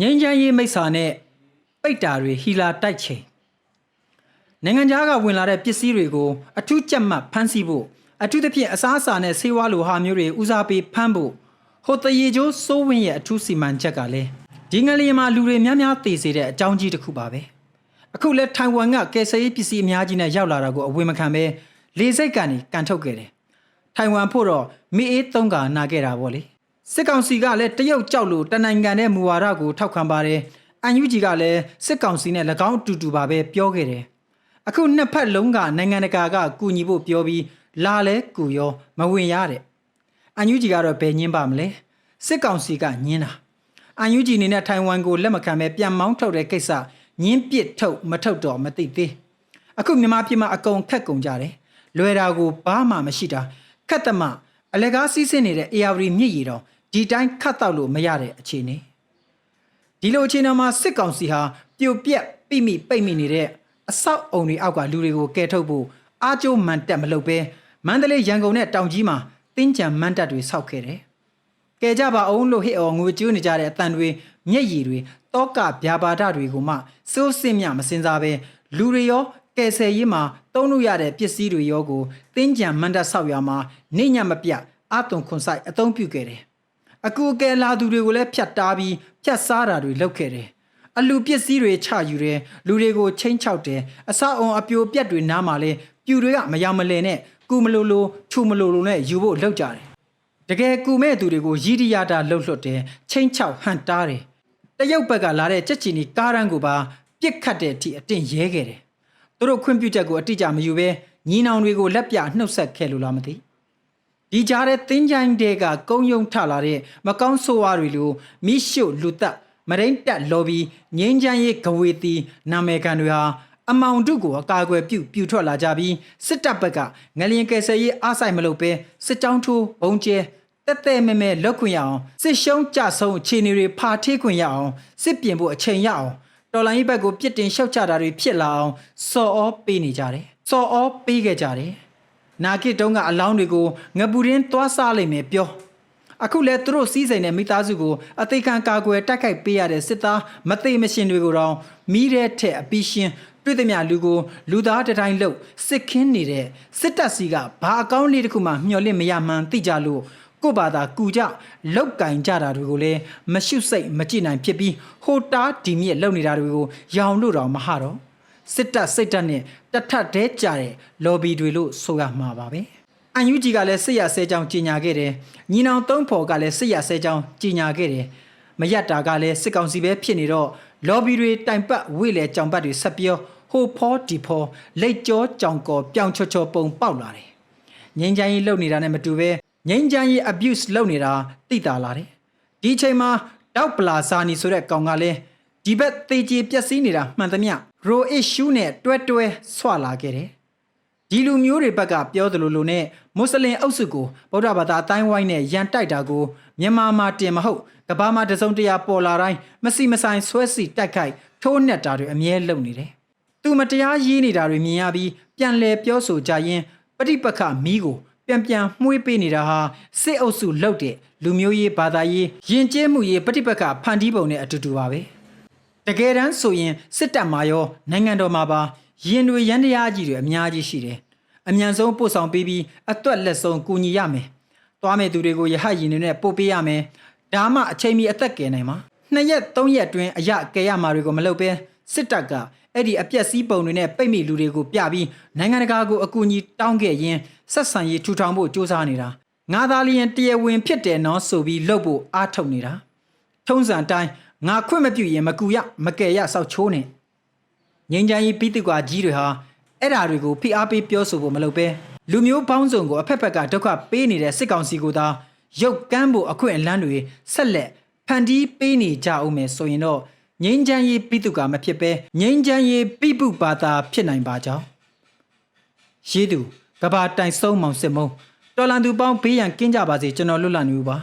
ငင်းချမ်းရေးမိစ္ဆာနဲ့ပိတ်တာတွေဟီလာတိုက်ချိန်နိုင်ငံခြားကဝင်လာတဲ့ပစ္စည်းတွေကိုအထူးကြက်မှတ်ဖမ်းဆီးဖို့အထူးသဖြင့်အစားအစာနဲ့ဆေးဝါးလိုဟာမျိုးတွေဦးစားပေးဖမ်းဖို့ဟိုတရေကျိုးစိုးဝင်းရဲ့အထူးစီမံချက်ကလည်းဒီငလျင်မှာလူတွေများများတည်စေတဲ့အကြောင်းကြီးတစ်ခုပါပဲအခုလဲထိုင်ဝမ်ကကယ်ဆယ်ရေးပစ္စည်းအများကြီးနဲ့ရောက်လာတာကိုအဝေမခံပဲလေစိတ်ကနေကန်ထုတ်ခဲ့တယ်ထိုင်ဝမ်ဖို့တော့မိအေးသုံးကနာခဲ့တာပေါ့လေ စစ်ကောင်စီကလည်းတရုတ်ကြောက်လို့တနိုင်ငံတဲ့မူဝါဒကိုထောက်ခံပါတယ်အန်ယူဂျီကလည်းစစ်ကောင်စီနဲ့၎င်းအတူတူပါပဲပြောခဲ့တယ်အခုနှစ်ဖက်လုံးကနိုင်ငံတကာကကူညီဖို့ပြောပြီးလာလဲကူရောမဝင်ရတဲ့အန်ယူဂျီကတော့ဘယ်ညင်းပါမလဲစစ်ကောင်စီကညင်းတာအန်ယူဂျီအနေနဲ့ထိုင်ဝမ်ကိုလက်မခံပဲပြန်မောင်းထုတ်တဲ့ကိစ္စညင်းပစ်ထုတ်မထုတ်တော့မသိသေးအခုမြန်မာပြည်မှာအကုန်ခက်ကုန်ကြတယ်လွယ်တာကိုဘာမှမရှိတာခက်တမအလကားစီးဆင်းနေတဲ့ AR မြစ်ရည်တော့ ဒီတိုင်းခတ်တော့လို့မရတဲ့အခြေအနေဒီလိုအခြေအနေမှာစစ်ကောင်စီဟာပြိုပြက်ပိမိပိတ်မိနေတဲ့အဆောက်အုံတွေအောက်ကလူတွေကိုကယ်ထုတ်ဖို့အားကျိုးမှန်တက်မလုပ်ပဲမန္တလေးရန်ကုန်နဲ့တောင်ကြီးမှာတင်းကြံမန်းတက်တွေဆောက်ခဲ့တယ်ကယ်ကြပါအောင်လို့ဟစ်အော်ငွေကျွေးနေကြတဲ့အတန်တွေမျက်ရည်တွေတောကဗျာပါဒတွေကိုမှစိုးစင်မြမစင်စားပဲလူတွေရောကယ်ဆယ်ရေးမှာတုံးလို့ရတဲ့ပစ္စည်းတွေရောကိုတင်းကြံမန်းတက်ဆောက်ရမှာနေညမပြအတုံခွန်ဆိုင်အသုံးပြုခဲ့တယ် အကူအကယ်လာသူတွေကိုလည်းဖြတ်တားပြီးဖြတ်စားတာတွေလုပ်ခဲ့တယ်အလူပစ္စည်းတွေချယူတယ်လူတွေကိုချင်းချောက်တယ်အဆောက်အုံအပြိုပြက်တွေနားမှာလဲပြူတွေကမယောင်မလဲနဲ့ကူမလိုလိုထူမလိုလိုနဲ့ယူဖို့လုပ်ကြတယ်တကယ်ကူမဲ့သူတွေကိုရည်ရည်ရတာလှုပ်လှုပ်တယ်ချင်းချောက်ဟန်တားတယ်တရုတ်ဘက်ကလာတဲ့ကြက်ချီနီကားရန်ကိုပါပြစ်ခတ်တဲ့အထိအတင်းရဲခဲ့တယ်သူတို့ခွင့်ပြုချက်ကိုအတိအကျမယူဘဲညီနောင်တွေကိုလက်ပြနှုတ်ဆက်ခဲ့လို့လားမသိ ဒီကြားတဲ့တင်းချိုင်းတဲ့ကကုန်းယုံထလာတဲ့မကောင်းဆိုးဝါးတွေလိုမိရှုလူသက်မရိမ့်တက်လော်ဘီငင်းချမ်းရေးဂဝေတီနာမည်ခံတွေဟာအမောင်တုကိုအကာအကွယ်ပြုတ်ပြူထွက်လာကြပြီးစစ်တပ်ဘက်ကငလျင်ကယ်ဆယ်ရေးအားဆိုင်မလုပ်ပဲစစ်ကြောင်းထိုးဘုံကျဲတက်တဲ့မဲမဲလောက်ခွင့်ရအောင်စစ်ရှုံးကြဆုံးအခြေအနေတွေဖာထေးခွင့်ရအောင်စစ်ပြင်ဖို့အချိန်ရအောင်တော်လိုင်းဘက်ကိုပြစ်တင်ရှောက်ချတာတွေဖြစ်လာအောင်စော်ဩပေးနေကြတယ်စော်ဩပေးခဲ့ကြတယ် နာကိတုံးကအလောင်းတွေကိုငပူရင်းသွားစားလိုက်မယ်ပြောအခုလဲသူတို့စီးစိမ်တဲ့မိသားစုကိုအသိခံကာကွယ်တိုက်ခိုက်ပေးရတဲ့စစ်သားမသိမရှင်တွေကိုတော့မီးတဲ့ထက်အပီးရှင်တွေ့သည်များလူကိုလူသားတစ်တိုင်းလှုပ်စစ်ခင်းနေတဲ့စစ်တပ်စီကဘာအကောင်းလေးတစ်ခုမှမျှော်လင့်မရမှန်းသိကြလို့ကို့ဘာသာကူကြလောက်ကင်ကြတာတွေကိုလည်းမရှုစိတ်မကြည့်နိုင်ဖြစ်ပြီးဟိုတားဒီမြစ်လုံနေတာတွေကိုရောင်လို့တော့မဟတော့ စစ်တပ်စိတ်တပ်နဲ့တထက်တဲကြတဲ့ lobby တွေလို့ဆိုရမှာပါပဲအန်ယူဂျီကလည်းစစ်ရဆဲကြောင်းကြီးညာခဲ့တယ်ညီနောင်သုံးဖော်ကလည်းစစ်ရဆဲကြောင်းကြီးညာခဲ့တယ်မရတာကလည်းစစ်ကောင်စီပဲဖြစ်နေတော့ lobby တွေတိုင်ပတ်ဝေ့လေကြောင်ပတ်တွေဆက်ပြောဟိုဖောဒီဖောလက်ကြောကြောင်ကောပြောင်ချောချောပုံပေါက်လာတယ်ငင်းချမ်းကြီးလုံနေတာနဲ့မတူပဲငင်းချမ်းကြီး abuse လုပ်နေတာတိတာလာတယ်ဒီအချိန်မှာတောက်ပလာဇာနီဆိုတဲ့ကောင်ကလည်းဒီဘက်သေချေပျက်စီးနေတာမှန်သမျှ row issue နဲ့တွဲတွဲဆွလာခဲ့တယ်ဒီလူမျိုးတွေဘက်ကပြောသလိုလိုနဲ့မွတ်စလင်အုပ်စုကိုဗုဒ္ဓဘာသာအတိုင်းဝိုင်းနဲ့ရန်တိုက်တာကိုမြန်မာမှာတင်မဟုတ်ကမ္ဘာမှာတစုံတရာပေါ်လာတိုင်းမစီမဆိုင်ဆွဲစီတိုက်ခိုက်ထိုးနှက်တာတွေအမြဲလုပ်နေတယ်။သူမတရားရေးနေတာတွေမြင်ရပြီးပြန်လဲပြောဆိုကြရင်ပဋိပက္ခမီးကိုပြန်ပြန်မှွေးပေးနေတာဟာစစ်အုပ်စုလုပ်တဲ့လူမျိုးရေးဘာသာရေးယဉ်ကျေးမှုရေးပဋိပက္ခဖန်တီးပုံနဲ့အတူတူပါပဲ။ တကယ်တမ်းဆိုရင်စစ်တပ်မှာရောနိုင်ငံတော်မှာပါရင်တွေရန်တရားကြီးတွေအများကြီးရှိတယ်။အမြန်ဆုံးပို့ဆောင်ပေးပြီးအသွက်လက်ဆုံးကူညီရမယ်။သွားမဲ့သူတွေကိုရဟတ်ရင်တွေနဲ့ပို့ပေးရမယ်။ဒါမှအချိန်မီအသက်ကယ်နိုင်မှာ။နှစ်ရက်သုံးရက်အတွင်းအရကယ်ရမှာတွေကိုမလုပ်ဘဲစစ်တပ်ကအဲ့ဒီအပြက်စီးပုံတွေနဲ့ပိတ်မိလူတွေကိုပြပြီးနိုင်ငံတကာကိုအကူအညီတောင်းခဲ့ရင်ဆက်ဆံရေးထူထောင်ဖို့စ조사နေတာ။ငါသားလျင်တရားဝင်ဖြစ်တယ်နော်ဆိုပြီးလှုပ်ဖို့အားထုတ်နေတာ။ထုံးစံအတိုင်း ငါခွင့်မပြုရင်မကူရမကယ်ရစောက်ချိုးနေငင်းချမ်းကြီးပြီးသူကကြီးတွေဟာအဲ့ဓာတွေကိုဖိအားပေးပြောဆိုဖို့မလုပ်ပဲလူမျိုးပေါင်းစုံကိုအဖက်ဖက်ကဒုက္ခပေးနေတဲ့စစ်ကောင်စီကိုသာရုပ်ကမ်းဖို့အခွင့်အလမ်းတွေဆက်လက်ဖန်တီးပေးနေကြအောင်မယ်ဆိုရင်တော့ငင်းချမ်းရေးပြီးသူကမဖြစ်ပဲငင်းချမ်းရေးပြပုပါတာဖြစ်နိုင်ပါကြောင်းရေးသူကဘာတိုင်ဆုံးမောင်စစ်မုံတော်လန်သူပေါင်းဘေးရန်ကင်းကြပါစေကျွန်တော်လွတ်လပ်နေဦးပါ